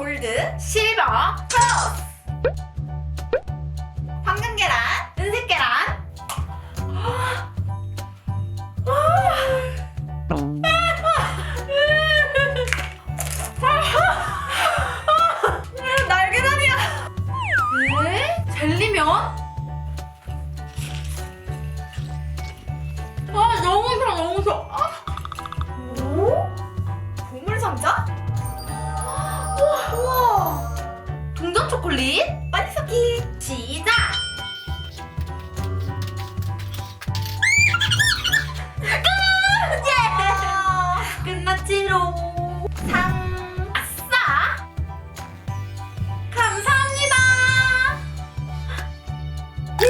골드, 실버, 플러스. 황금 계란, 은색 계란. 날계란이야. 에? 젤리면? 아 너무 싫어 싫어. 아. 오? 보물 상자? 초콜릿? 빨리 섞기. 시작. 끝! 예! 끝났지롱. 상. 아싸. 감사합니다. 흠.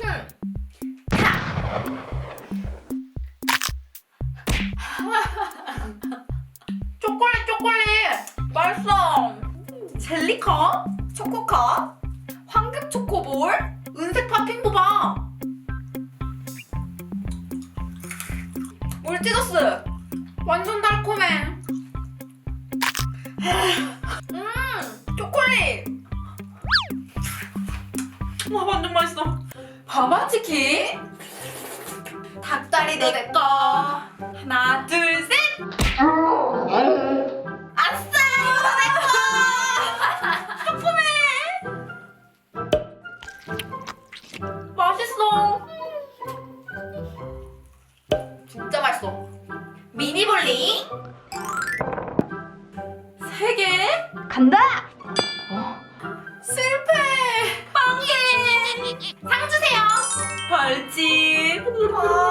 하. 초콜릿 초콜릿 맛있어 젤리컵 초코컵 황금 초코볼? 은색 팥핑보바. 몰티더스 완전 달콤해. 음 초콜릿. 와 완전 맛있어. 바바치킨? 닭다리도 내꺼 하나 둘 맛있어. 진짜 맛있어. 미니 볼링. 세 개. 간다! 실패! 빵개! 상 주세요! 벌집! 황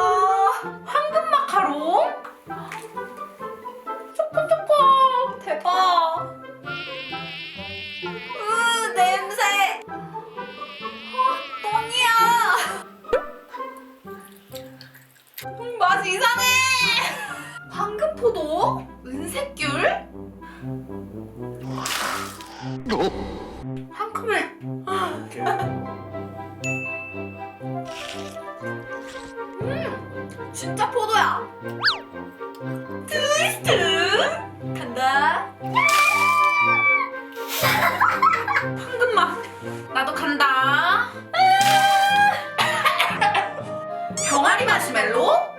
아주 이상해! 황금포도? 은색귤? 어? 황금해! 아. 음! 진짜 포도야! 트위스트! 간다! 아! 황금맛! 나도 간다! 아! 병아리 마시멜로?